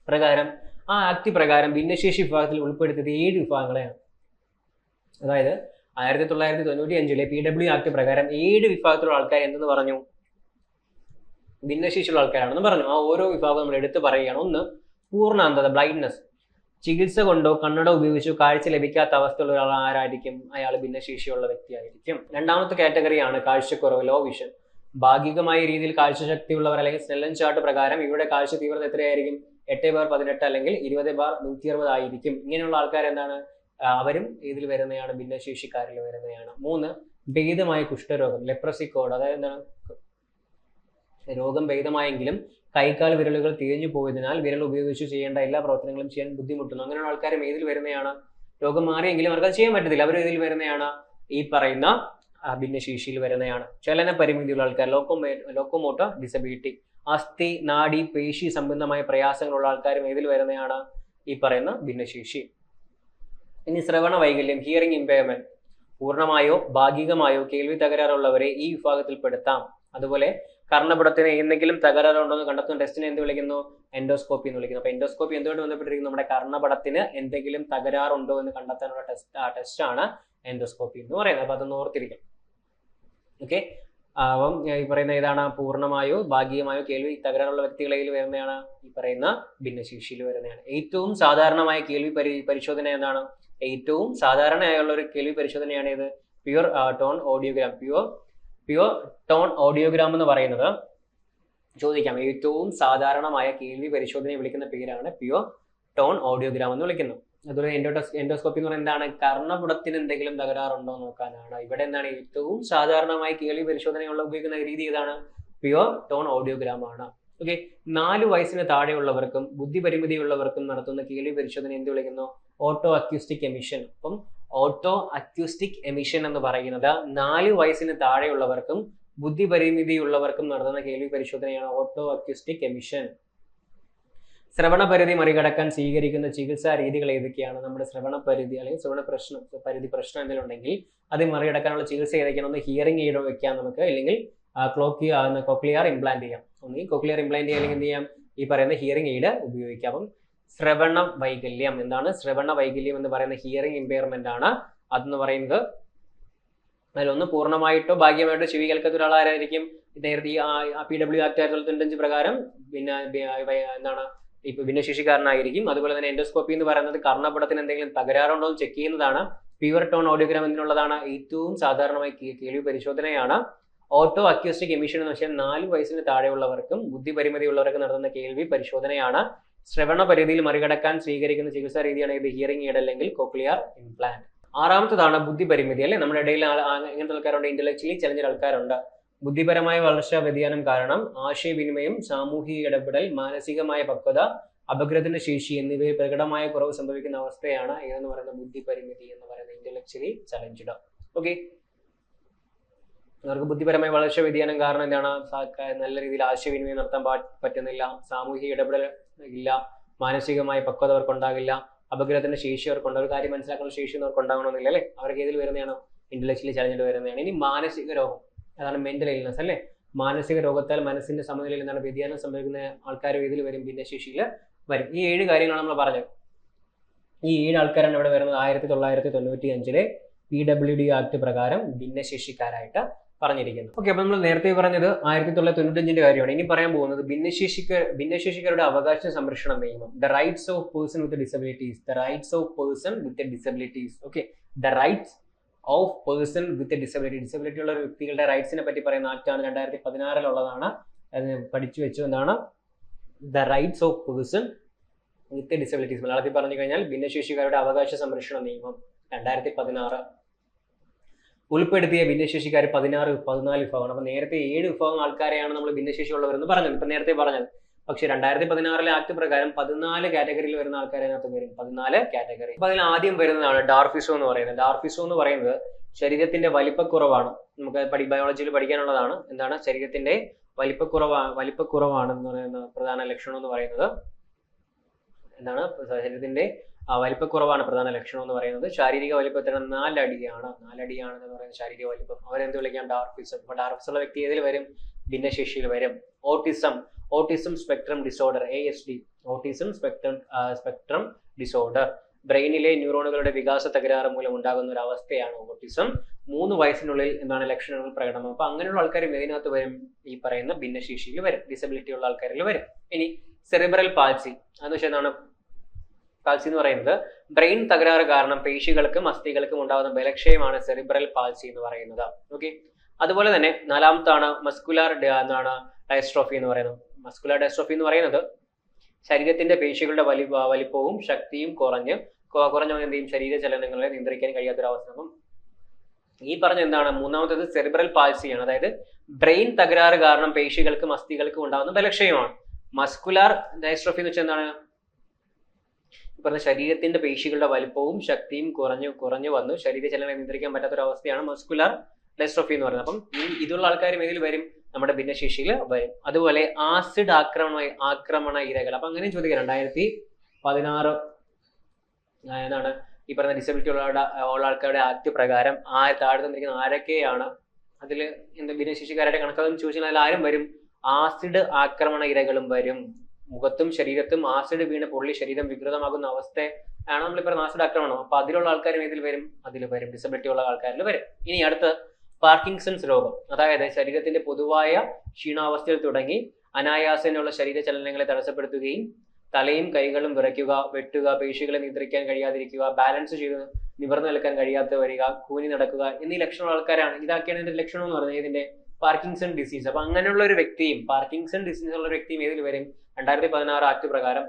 പ്രകാരം ആ ആക്ട് പ്രകാരം ഭിന്നശേഷി വിഭാഗത്തിൽ ഉൾപ്പെടുത്തിയത് ഏഴ് വിഭാഗങ്ങളെയാണ്. അതായത് ആയിരത്തി തൊള്ളായിരത്തി തൊണ്ണൂറ്റി അഞ്ചിലെ പി ഡബ്ല്യു ആക്ട് പ്രകാരം ഏഴ് വിഭാഗത്തിലുള്ള ആൾക്കാർ എന്തെന്ന് പറഞ്ഞു? ഭിന്നശേഷിയുള്ള ആൾക്കാരാണെന്ന് പറഞ്ഞു. ആ ഓരോ വിഭാഗവും നമ്മൾ എടുത്തു പറയുകയാണ്. ഒന്ന് പൂർണാന്തത ബ്ലൈൻഡ്നെസ് ചികിത്സ കൊണ്ടോ കണ്ണട ഉപയോഗിച്ചോ കാഴ്ച ലഭിക്കാത്ത അവസ്ഥയുള്ള ഒരാൾ ആരായിരിക്കും? അയാൾ ഭിന്നശേഷിയുള്ള വ്യക്തിയായിരിക്കും. രണ്ടാമത്തെ കാറ്റഗറിയാണ് കാഴ്ചക്കുറവ് ലോ വിഷൻ ഭാഗികമായ രീതിയിൽ കാഴ്ചശക്തിയുള്ളവർ അല്ലെങ്കിൽ സ്നെല്ലൻ ചാർട്ട് പ്രകാരം ഇവരുടെ കാഴ്ച തീവ്രത എത്രയായിരിക്കും? എട്ട് ബാർ പതിനെട്ട് അല്ലെങ്കിൽ ഇരുപത് ബാർ നൂറ്റി അറുപത് ആയിരിക്കും. ഇങ്ങനെയുള്ള ആൾക്കാർ എന്താണ് അവരും ഇതിൽ വരുന്നതാണ് ഭിന്നശേഷിക്കാരിൽ വരുന്നതാണ് മൂന്ന് ഭേദമായ കുഷ്ഠരോഗം ലെപ്രസി കോഡ് അതായത് എന്താണ്? രോഗം ഭേദമായെങ്കിലും കൈക്കാൽ വിരലുകൾ തിരിഞ്ഞു പോയതിനാൽ വിരൽ ഉപയോഗിച്ച് ചെയ്യേണ്ട എല്ലാ പ്രവർത്തനങ്ങളും ചെയ്യാൻ ബുദ്ധിമുട്ടുന്നു. അങ്ങനെയുള്ള ആൾക്കാരും ഏതിൽ വരുന്നതാണ് രോഗം മാറിയെങ്കിലും അവർക്ക് അത് ചെയ്യാൻ പറ്റത്തില്ല. അവർ ഇതിൽ വരുന്നതാണ് ഈ പറയുന്ന ഭിന്നശേഷിയിൽ വരുന്നതാണ് ചലന പരിമിതിയുള്ള ആൾക്കാർ ലോക്കോമേ ലോക്കോമോട്ടോ ഡിസബിലിറ്റി അസ്ഥി നാഡി പേശി സംബന്ധമായ പ്രയാസങ്ങളുള്ള ആൾക്കാരും ഏതിൽ വരുന്നതാണ് ഈ പറയുന്ന ഭിന്നശേഷി. ഇനി ശ്രവണ വൈകല്യം ഹിയറിംഗ് ഇമ്പയർമെന്റ് പൂർണമായോ ഭാഗികമായോ കേൾവി തകരാറുള്ളവരെ ഈ വിഭാഗത്തിൽപ്പെടുത്താം അതുപോലെ കർണപുടത്തിന് എന്തെങ്കിലും തകരാറുണ്ടോ എന്ന് കണ്ടെത്തുന്ന ടെസ്റ്റിനെ എന്ത് വിളിക്കുന്നു? എൻഡോസ്കോപ്പി എന്ന് വിളിക്കുന്നു. അപ്പൊ എൻഡോസ്കോപ്പി എന്തുകൊണ്ട് ബന്ധപ്പെട്ടിരിക്കുന്നു? നമ്മുടെ കർണപടത്തിന് എന്തെങ്കിലും തകരാറുണ്ടോ എന്ന് കണ്ടെത്താനുള്ള ടെസ്റ്റ് ടെസ്റ്റ് ആണ് എൻഡോസ്കോപ്പി എന്ന് പറയുന്നത്. അപ്പൊ അതൊന്ന് ഓർത്തിരിക്കും ഓക്കെ അപ്പം ഈ പറയുന്ന ഏതാണ്? പൂർണമായോ ഭാഗികമായോ കേൾവി തകരാറുള്ള വ്യക്തികളിൽ വരുന്നതാണ് ഈ പറയുന്ന ഭിന്നശേഷിയിൽ വരുന്നതാണ്. ഏറ്റവും സാധാരണമായ കേൾവി പരി പരിശോധന എന്താണ്? ഏറ്റവും സാധാരണയായുള്ള ഒരു കേൾവി പരിശോധനയാണ് ഇത് pure tone audiogram pure pure tone audiogram എന്ന് പറയുന്നത് ചോദിക്കാം. ഏറ്റവും സാധാരണമായ കേൾവി പരിശോധനയെ വിളിക്കുന്ന പേരാണ് പ്യുവർ ടോൺ ഓഡിയോഗ്രാം എന്ന് വിളിക്കുന്നത്. അതുപോലെ എൻഡോട്ടോസ് എൻഡോസ്കോപ്പി എന്ന് പറയുന്നത് എന്താണ്? കർണപുടത്തിന് എന്തെങ്കിലും തകരാറുണ്ടോ നോക്കാനാണ്. ഇവിടെ എന്താണ്? ഏറ്റവും സാധാരണമായി കേൾവി പരിശോധനയുള്ള ഉപയോഗിക്കുന്ന രീതി ഏതാണ്? പ്യുവർ ടോൺ ഓഡിയോഗ്രാം ആണ്. ഓക്കെ നാല് വയസ്സിന് താഴെയുള്ളവർക്കും ബുദ്ധിപരിമിതിയുള്ളവർക്കും നടത്തുന്ന കേൾവി പരിശോധന എന്ത് വിളിക്കുന്നു? ഓട്ടോ അക്യൂസ്റ്റിക് എമിഷൻ അപ്പം ഓട്ടോ അക്യൂസ്റ്റിക് എമിഷൻ എന്ന് പറയുന്നത് നാല് വയസ്സിന് താഴെയുള്ളവർക്കും ബുദ്ധിപരിമിതിയുള്ളവർക്കും നടത്തുന്ന കേൾവി പരിശോധനയാണ് ഓട്ടോ അക്യൂസ്റ്റിക് എമിഷൻ ശ്രവണ പരിധി മറികടക്കാൻ സ്വീകരിക്കുന്ന ചികിത്സാ രീതികൾ ഏതൊക്കെയാണ്? നമ്മുടെ ശ്രവണ പരിധി അല്ലെങ്കിൽ ശ്രവണ പ്രശ്നം പരിധി പ്രശ്നം എന്തെങ്കിലും അത് മറികടക്കാനുള്ള ചികിത്സ ഏതൊക്കെയാണ് ഒന്ന് ഹിയറിംഗ് എയ്ഡ് വെക്കാം നമുക്ക് അല്ലെങ്കിൽ ക്ലോക്കി കോക്ലിയർ ഇംപ്ലാന്റ് ചെയ്യാം. ഒന്നുകിൽ കോക്ലിയർ ഇംപ്ലാന്റ് ചെയ്യാൻ എന്ത് ചെയ്യാം? ഈ പറയുന്ന ഹിയറിംഗ് എയ്ഡ് ഉപയോഗിക്കാം. ശ്രവണ വൈകല്യം എന്താണ്? ശ്രവണ വൈകല്യം എന്ന് പറയുന്ന ഹിയറിംഗ് ഇമ്പയർമെന്റ് ആണ് അതെന്ന് പറയുന്നത്. അതിലൊന്ന് പൂർണമായിട്ടോ ഭാഗ്യമായിട്ടോ ചെവി കേൾക്കാത്ത ഒരാളാരായിരിക്കും നേരത്തെ ഈ പി ഡബ്ല്യു ആക്ട് ആയിരത്തി തൊള്ളായിരത്തി തൊണ്ണൂറ്റഞ്ച് പ്രകാരം പിന്നെ എന്താണ്? ഇപ്പൊ ഭിന്നശേഷിക്കാരനായിരിക്കും. അതുപോലെ തന്നെ എൻഡോസ്കോപ്പി എന്ന് പറയുന്നത് കർണപടത്തിന് എന്തെങ്കിലും തകരാറുണ്ടോ എന്ന് ചെക്ക് ചെയ്യുന്നതാണ്. പ്യുവർ ടോൺ ഓഡിയോഗ്രാം എന്നുള്ളതാണ് ഏറ്റവും സാധാരണമായി കേൾവി പരിശോധനയാണ്. ഓട്ടോ അക്യൂസ്റ്റിക് എമിഷൻ എന്ന് വെച്ചാൽ നാല് വയസ്സിന് താഴെയുള്ളവർക്കും ബുദ്ധിപരിമിതിയുള്ളവർക്കും നടത്തുന്ന കേൾവി പരിശോധനയാണ്. ശ്രവണ പരിധിയിൽ മറികടക്കാൻ സ്വീകരിക്കുന്ന ചികിത്സാ രീതിയാണ് ഇത് ഹിയറിംഗ് എയ്ഡ് അല്ലെങ്കിൽ കോക്ലിയർ ഇംപ്ലാന്റ് ആറാമത്തതാണ് ബുദ്ധിപരിമിതി അല്ലെ? നമ്മുടെ ഇടയിൽ ഇങ്ങനത്തെ ആൾക്കാരുണ്ട് ഇന്റലക്ച്വലി ചലഞ്ചർ ആൾക്കാരുണ്ട്. ബുദ്ധിപരമായ വളർച്ചാ വ്യതിയാനം കാരണം ആശയവിനിമയം സാമൂഹിക ഇടപെടൽ മാനസികമായ പക്വത അപഗ്രഥന ശേഷി എന്നിവയിൽ പ്രകടമായ കുറവ് സംഭവിക്കുന്ന അവസ്ഥയാണ് ഏതെന്ന് പറയുന്ന ബുദ്ധിപരിമിതി എന്ന് പറയുന്ന ഇന്റലക്ച്വലി ചലഞ്ചഡ് ഓക്കെ അവർക്ക് ബുദ്ധിപരമായ വളർച്ച വ്യതിയാനം കാരണം എന്താണ്? നല്ല രീതിയിൽ ആശയവിനിമയം നടത്താൻ പറ്റുന്നില്ല. സാമൂഹിക ഇടപെടൽ ഇല്ല. മാനസികമായ പക്വത അവർക്ക് ഉണ്ടാകില്ല. അപഗ്രഥന ശേഷി അവർക്കുണ്ട് ഒരു കാര്യം മനസ്സിലാക്കുന്ന ശേഷി അവർക്ക് ഉണ്ടാകണമെന്നില്ല അല്ലേ? അവർക്ക് ഏതിൽ വരുന്നതാണ്? ഇന്റലക്ച്വലി ചലഞ്ചിൽ വരുന്നതാണ്. ഇനി മാനസിക രോഗം. അതാണ് മെന്റൽ ഇൽനസ് അല്ലേ? മാനസിക രോഗത്താൽ മനസ്സിന്റെ സമനിലയിൽ എന്താണ് വ്യതിയാനം സംഭവിക്കുന്ന ആൾക്കാർ ഇതിൽ വരും? ഭിന്നശേഷിയിൽ വരും. ഈ ഏഴ് കാര്യങ്ങളാണ് നമ്മൾ പറഞ്ഞത്. ഈ ഏഴ് ആൾക്കാരാണ് ഇവിടെ വരുന്നത്. ആയിരത്തി തൊള്ളായിരത്തി തൊണ്ണൂറ്റി അഞ്ചിലെ പി ഡബ്ല്യു ഡി ആക്ട് പ്രകാരം ഭിന്നശേഷിക്കാരായിട്ട് പറഞ്ഞിരിക്കുന്നു. ഓക്കെ അപ്പൊ നമ്മൾ നേരത്തെ പറഞ്ഞത് ആയിരത്തി തൊള്ളായിരത്തി തൊണ്ണൂറ്റഞ്ചിന്റെ കാര്യമാണ്. ഇനി പറയാൻ പോകുന്നത് ഭിന്നശേഷിക്ക ഭിന്നശേഷിക്കാരുടെ അവകാശ സംരക്ഷണ നിയമം. The rights of person with disabilities the rights of person with disabilities okay the rights of person with disability disability ഉള്ള വ്യക്തികളുടെ റൈറ്റ്സിനെ പറ്റി പറയുന്ന ആക്റ്റാണ് രണ്ടായിരത്തി പതിനാറിലുള്ളതാണ് അത് പഠിച്ചു വെച്ചു എന്താണ് the rights of person with disabilities മലയാളത്തിൽ പറഞ്ഞു കഴിഞ്ഞാൽ ഭിന്നശേഷിക്കാരുടെ അവകാശ സംരക്ഷണ നിയമം. രണ്ടായിരത്തി പതിനാറ് ഉൾപ്പെടുത്തിയ ഭിന്നശേഷിക്കാർ പതിനാറ് പതിനാല് വിഭാഗമാണ്. അപ്പൊ നേരത്തെ ഏഴ് വിഭാഗം ആൾക്കാരെയാണ് നമ്മൾ ഭിന്നശേഷി ഭിന്നശേഷിയുള്ളവരെന്ന് പറഞ്ഞത്. ഇപ്പൊ നേരത്തെ പറഞ്ഞത്. പക്ഷെ രണ്ടായിരത്തി പതിനാറിലെ ആക്ട് പ്രകാരം പതിനാല് കാറ്റഗറിയിൽ വരുന്ന ആൾക്കാരെ അതിനകത്ത് വരും പതിനാല് കാറ്റഗറി. അപ്പൊ അതിൽ ആദ്യം വരുന്നതാണ് ഡാർഫിസോ എന്ന് പറയുന്നത്. ഡാർഫിസോ എന്ന് പറയുന്നത് ശരീരത്തിന്റെ വലിപ്പക്കുറവാണ്. നമുക്ക് പഠി ബയോളജിയിൽ പഠിക്കാനുള്ളതാണ്. എന്താണ്? ശരീരത്തിന്റെ വലിപ്പക്കുറവാ വലിപ്പക്കുറവാണ് എന്ന് പറയുന്ന പ്രധാന ലക്ഷണം എന്ന് പറയുന്നത് എന്താണ്? ശരീരത്തിന്റെ വലിപ്പക്കുറവാണ് പ്രധാന ലക്ഷണം എന്ന് പറയുന്നത്. ശാരീരിക വലിപ്പത്തിന് നാലടിയാണ്. നാലടിയാണ് എന്ന് പറയുന്നത് ശാരീരിക വലിപ്പം. അവരെന്ത് വിളിക്കാം? ഡാർഫിസം. അപ്പൊ ഡാർഫിസം ഉള്ള വ്യക്തി ഏതിൽ വരും? ഭിന്നശേഷിയിൽ വരും. Autism. Autism spectrum disorder A S D autism spectrum spectrum disorder. ബ്രെയിനിലെ ന്യൂറോണുകളുടെ വികാസ തകരാറ് മൂലം ഉണ്ടാകുന്ന ഒരു അവസ്ഥയാണ് ഓട്ടിസം. മൂന്ന് വയസ്സിനുള്ളിൽ എന്താണ് ലക്ഷണങ്ങൾ പ്രകടനം അപ്പൊ അങ്ങനെയുള്ള ആൾക്കാരും ഇതിനകത്ത് വരും? ഈ പറയുന്ന ഭിന്നശേഷിയിൽ വരും. ഡിസബിലിറ്റി ഉള്ള ആൾക്കാരിൽ വരും. ഇനി സെറിബ്രൽ പാൽസി അതെന്ന് വെച്ചാൽ എന്താണ്? പാൽസി എന്ന് പറയുന്നത് ബ്രെയിൻ തകരാറ് കാരണം പേശികൾക്കും അസ്ഥികൾക്കും ഉണ്ടാകുന്ന ബലക്ഷയമാണ് സെറിബ്രൽ പാൽസി എന്ന് പറയുന്നത്. ഓക്കെ അതുപോലെ തന്നെ നാലാമത്താണ് മസ്കുലാർ എന്നാണ് ഡയസ്ട്രോഫി എന്ന് പറയുന്നത്. മസ്കുലാർ ഡയസ്ട്രോഫി എന്ന് പറയുന്നത് ശരീരത്തിന്റെ പേശികളുടെ വലി വലിപ്പവും ശക്തിയും കുറഞ്ഞ് കുറഞ്ഞ എന്ത് ചെയ്യും? ശരീര ചലനങ്ങളെ നിയന്ത്രിക്കാൻ കഴിയാത്തൊരവസ്ഥ അപ്പം ഈ പറഞ്ഞ എന്താണ്? മൂന്നാമത്തേത് സെറിബ്രൽ പാൽസിയാണ് അതായത് ബ്രെയിൻ തകരാറ് കാരണം പേശികൾക്കും അസ്ഥികൾക്കും ഉണ്ടാകുന്ന ബലക്ഷയമാണ്. മസ്കുലാർ ഡയസ്ട്രോഫി എന്ന് വെച്ചാൽ എന്താണ്? പറഞ്ഞ ശരീരത്തിന്റെ പേശികളുടെ വലിപ്പവും ശക്തിയും കുറഞ്ഞു കുറഞ്ഞു വന്നു. ശരീരചലനം നിയന്ത്രിക്കാൻ പറ്റാത്ത ഒരു അവസ്ഥയാണ് മസ്കുലാർ ഡെസ്ട്രോഫി എന്ന് പറയുന്നത്. അപ്പം ഈ ഇതുള്ള ആൾക്കാരും ഇതിൽ വരും? നമ്മുടെ ഭിന്നശേഷിയിൽ വരും. അതുപോലെ ആസിഡ് ആക്രമണ ആക്രമണ ഇരകൾ. അപ്പൊ അങ്ങനെയും ചോദിക്കാം. രണ്ടായിരത്തി പതിനാറ് എന്താണ്? ഈ പറഞ്ഞ ഡിസബിലിറ്റി ഉള്ള ഉള്ള ആൾക്കാരുടെ ആക്ട് പ്രകാരം ആ താഴെ തന്നിരിക്കുന്ന ആരൊക്കെയാണ്? അതിൽ എന്താ ഭിന്നശേഷിക്കാരുടെ കണക്കാന്ന് ചോദിച്ചാൽ അതിൽ ആരും വരും. ആസിഡ് ആക്രമണ ഇരകളും വരും. മുഖത്തും ശരീരത്തും ആസിഡ് വീണ് പൊള്ളി ശരീരം വികൃതമാകുന്ന അവസ്ഥയാണ് നമ്മൾ പറയുന്ന ആസിഡ് ആക്രമണം അപ്പൊ അതിലുള്ള ആൾക്കാരും ഇതിൽ വരും? അതിൽ വരും. ഡിസബിലിറ്റി ഉള്ള ആൾക്കാരിൽ വരും. ഇനി അടുത്ത് പാർക്കിൻസൺസ് രോഗം. അതായത് ശരീരത്തിന്റെ പൊതുവായ ക്ഷീണാവസ്ഥയിൽ തുടങ്ങി അനായാസനുള്ള ശരീരചലനങ്ങളെ തടസ്സപ്പെടുത്തുകയും തലയും കൈകളും വിറയ്ക്കുക വെട്ടുക പേശികളെ നിയന്ത്രിക്കാൻ കഴിയാതിരിക്കുക ബാലൻസ് ചെയ്ത് നിവർന്നു നിൽക്കാൻ കഴിയാത്ത വരിക കൂനി നടക്കുക എന്നീ ലക്ഷണമുള്ള ആൾക്കാരാണ്. ഇതാക്കിയാണ് ഇതിന്റെ ലക്ഷണം എന്ന് പറയുന്നത് ഇതിന്റെ പാർക്കിൻസൺ ഡിസീസ് അപ്പൊ അങ്ങനെയുള്ള ഒരു വ്യക്തിയും പാർക്കിൻസൺ ഡിസീസ് ഉള്ള ഒരു വ്യക്തിയും ഏതിൽ വരും? രണ്ടായിരത്തി പതിനാറ് ആക്ട് പ്രകാരം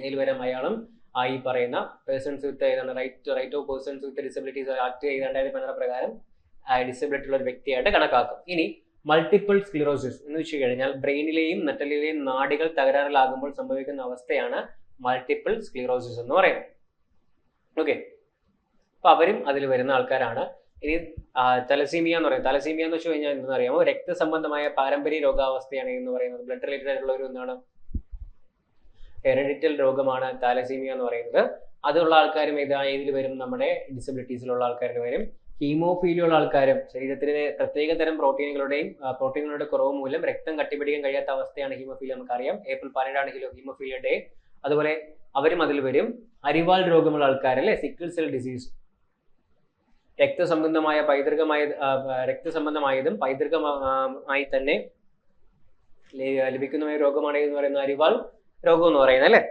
ഇതിൽ വരും അയാളും ആയി പറയുന്ന പേഴ്സൺസ് വിത്ത് ഏതാണ് right right of persons with disabilities act രണ്ടായിരത്തി പതിനാറ് പ്രകാരം ഡിസബിലിറ്റി ഉള്ള ഒരു വ്യക്തിയായിട്ട് കണക്കാക്കും. ഇനി മൾട്ടിപ്പിൾ സ്ക്ലിറോസിസ് എന്ന് വെച്ച് കഴിഞ്ഞാൽ ബ്രെയിനിലെയും നെറ്റലിലെയും നാടികൾ തകരാറിലാകുമ്പോൾ സംഭവിക്കുന്ന അവസ്ഥയാണ് മൾട്ടിപ്പിൾ സ്ക്ലിറോസിസ് എന്ന് പറയുന്നത്. ഓക്കെ അപ്പൊ അവരും അതിൽ വരുന്ന ആൾക്കാരാണ്. ഇനി തലസീമിയ എന്ന് പറയും. തലസീമിയ എന്ന് വെച്ച് കഴിഞ്ഞാൽ അറിയാമോ? രക്തസംബന്ധമായ പാരമ്പര്യ രോഗാവസ്ഥയാണ് എന്ന് പറയുന്നത്. ബ്ലഡ് റിലേറ്റഡ് ആയിട്ടുള്ള ഒരു എന്താണ്? ഹെറിഡിറ്റൽ രോഗമാണ് താലസീമിയ എന്ന് പറയുന്നത്. അതുള്ള ആൾക്കാരും ഇത് ഇതിൽ വരും നമ്മുടെ ഡിസബിലിറ്റീസിലുള്ള ആൾക്കാരിൽ വരും. ഹീമോഫീലിയ ഉള്ള ആൾക്കാരും ശരീരത്തിന് പ്രത്യേക തരം പ്രോട്ടീനുകളുടെയും പ്രോട്ടീനുകളുടെ കുറവ് മൂലം രക്തം കട്ടിപിടിക്കാൻ കഴിയാത്ത അവസ്ഥയാണ് ഹീമോഫീലിയ നമുക്കറിയാം. ഏപ്രിൽ ഹിലോ ഹീമോഫീലിയ ഡേ. അതുപോലെ അവരും അതിൽ വരും. അരിവാൾ രോഗമുള്ള ആൾക്കാരല്ലേ? സിക്കിൾ സെൽ ഡിസീസ് രക്തസംബന്ധമായ പൈതൃകമായ രക്തസംബന്ധമായതും പൈതൃകമായി തന്നെ ലഭിക്കുന്ന രോഗമാണ് എന്ന് പറയുന്ന അരിവാൾ രോഗം എന്ന് പറയുന്നത് അല്ലേ?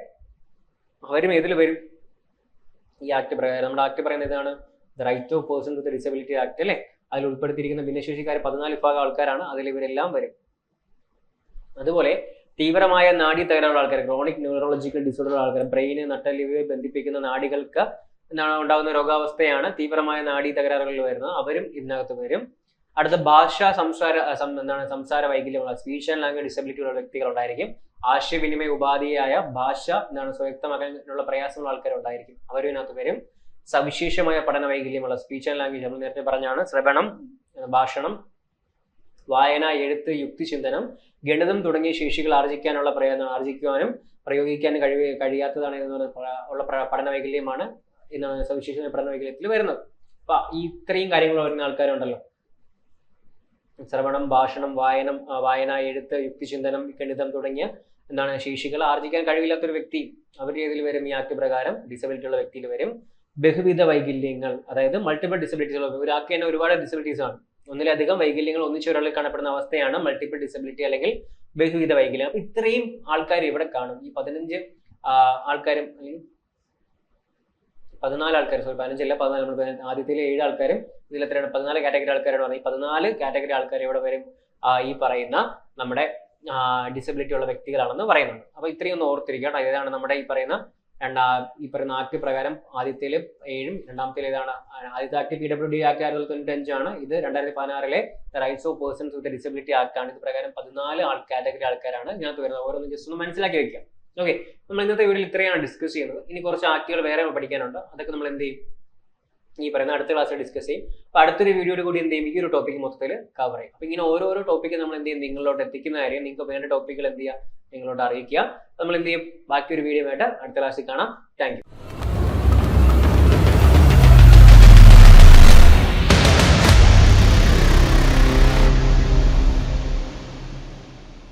അവരും ഇതിൽ വരും? ഈ ആക്ട് പ്രകാരം നമ്മുടെ ആക്ട് പറയുന്നത് ഇതാണ്. The right of person with disability act അല്ലേ? അതിൽ ഉൾപ്പെടുത്തിയിരിക്കുന്ന ഭിന്നശേഷിക്കാർ പതിനാല് വിഭാഗം ആൾക്കാരാണ് അതിൽ ഇവരെല്ലാം വരും. അതുപോലെ തീവ്രമായ നാഡി തകരാറുള്ള ആൾക്കാർ ക്രോണിക് ന്യൂറോളജിക്കൽ ഡിസോർഡർ ആൾക്കാർ ബ്രെയിന് നട്ടലിവയെ ബന്ധിപ്പിക്കുന്ന നാഡികൾക്ക് എന്താണ് ഉണ്ടാകുന്ന രോഗാവസ്ഥയാണ്. തീവ്രമായ നാഡീ തകരാറുകളിൽ വരുന്നത് അവരും ഇതിനകത്ത് വരും. അടുത്ത ഭാഷ സംസാര എന്താണ് സംസാര വൈകല്യമുള്ള സ്പീച്ച് ആൻഡ് ലാംഗ്വേജ് ഡിസബിലിറ്റി ഉള്ള വ്യക്തികൾ ഉണ്ടായിരിക്കും. ആശയവിനിമയ ഉപാധിയായ ഭാഷ എന്താണ് സ്വയക്തമാക്കാനുള്ള പ്രയാസമുള്ള ആൾക്കാർ ഉണ്ടായിരിക്കും. അവരും ഇതിനകത്ത് വരും. സവിശേഷമായ പഠന വൈകല്യമുള്ള സ്പീച്ച് ആൻഡ് ലാംഗ്വേജ് നമ്മൾ നേരത്തെ പറഞ്ഞാണ്. ശ്രവണം ഭാഷണം വായന എഴുത്ത് യുക്തിചിന്തനം ഗണിതം തുടങ്ങിയ ശേഷികൾ ആർജിക്കാനുള്ള പ്രയോജനം ആർജിക്കുവാനും പ്രയോഗിക്കാൻ കഴിവ് കഴിയാത്തതാണ് ഉള്ള പഠന വൈകല്യമാണ്. എന്നാണ് സവിശേഷ പഠന വൈകല്യത്തിൽ വരുന്നത്. അപ്പൊ ഈ ഇത്രയും കാര്യങ്ങൾ വരുന്ന ആൾക്കാരുണ്ടല്ലോ. ശ്രവണം ഭാഷണം വായനം വായന എഴുത്ത് യുക്തിചിന്തനം ഗണിതം തുടങ്ങിയ എന്താണ് ശേഷികൾ ആർജിക്കാൻ കഴിവില്ലാത്ത ഒരു വ്യക്തി അവരുടെ ഇതിൽ വരും ഈ ആക്ട് പ്രകാരം ഡിസബിലിറ്റി ഉള്ള വ്യക്തിയിൽ വരും. ബഹുവിധ വൈകല്യങ്ങൾ അതായത് മൾട്ടിപ്പിൾ ഡിസബിലിറ്റീസ് ഉള്ള ഒരാൾക്ക് തന്നെ ഒരുപാട് ഡിസബിലിറ്റീസ് ആണ്. ഒന്നിലധികം വൈകല്യങ്ങൾ ഒന്നിച്ച് ഒരാളിൽ കാണപ്പെടുന്ന അവസ്ഥയാണ് മൾട്ടിപ്പിൾ ഡിസബിലിറ്റി അല്ലെങ്കിൽ ബഹുവിധ വൈകല്യം. ഇത്രയും ആൾക്കാർ ഇവിടെ കാണും. ഈ പതിനഞ്ച് ആൾക്കാരും അല്ലെങ്കിൽ പതിനാല് ആൾക്കാർ സോറി പതിനഞ്ചല്ല പതിനാല്. നമ്മൾ ആദ്യത്തിലെ ഏഴ് ആൾക്കാരും ഇതിൽ എത്രയാണ്? പതിനാല് കാറ്റഗറി ആൾക്കാരാണ് പറഞ്ഞത്. ഈ പതിനാല് കാറ്റഗറി ആൾക്കാർ ഇവിടെ വരും? ഈ പറയുന്ന നമ്മുടെ ഡിസബിലിറ്റി ഉള്ള വ്യക്തികളാണെന്ന് പറയുന്നുണ്ട്. അപ്പൊ ഇത്രയും ഒന്ന് ഓർത്തിരിക്കണം ഇതാണ് നമ്മുടെ ഈ പറയുന്ന രണ്ടാ ഈ പറയുന്ന ആക്ട് പ്രകാരം ആദ്യത്തിൽ ഏഴും രണ്ടാമത്തിൽ ഏതാണ്? ആദ്യത്തെ act P W D act ആയിരത്തി തൊണ്ണൂറ്റി അഞ്ചാണ് ഇത് രണ്ടായിരത്തി പതിനാറിലെ rights of persons with disability act ആണ്. ഇത് പ്രകാരം പതിനാല് ആൾ കാറ്റഗറി ആൾക്കാരാണ് ഇതിനകത്ത് വരുന്നത്. ഓരോന്ന് ജസ്റ്റ് ഒന്ന് മനസ്സിലാക്കി വെക്കാം ഓക്കെ നമ്മൾ ഇന്നത്തെ വീഡിയോയിൽ ഇത്രയാണ് ഡിസ്കസ് ചെയ്യുന്നത്. ഇനി കുറച്ച് ആക്ടുകൾ വേറെ പഠിക്കാനുണ്ട്. അതൊക്കെ നമ്മൾ എന്ത് ചെയ്യും? ഈ പറയുന്ന അടുത്ത ക്ലാസ്സിൽ ഡിസ്കസ് ചെയ്യും. അപ്പൊ അടുത്തൊരു വീഡിയോയിൽ കൂടി എന്ത് ചെയ്യും? ഈ ഒരു ടോപ്പിക് മൊത്തത്തിൽ കവർ ചെയ്യും. അപ്പൊ ഇങ്ങനെ ഓരോരോ ടോപ്പിക്ക് നമ്മൾ എന്ത് ചെയ്യും? നിങ്ങളിലോട്ട് എത്തിക്കുന്ന കാര്യം നിങ്ങൾക്ക് വേണ്ട ടോപ്പിക്കുകൾ എന്ത് ചെയ്യുക? നിങ്ങളോട് അറിയിക്കുക. നമ്മൾ എന്ത് ചെയ്യും? ബാക്കി ഒരു വീഡിയോ ആയിട്ട് അടുത്ത ക്ലാസ്സിൽ കാണാം. താങ്ക്